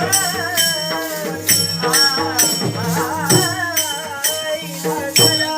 Thank you.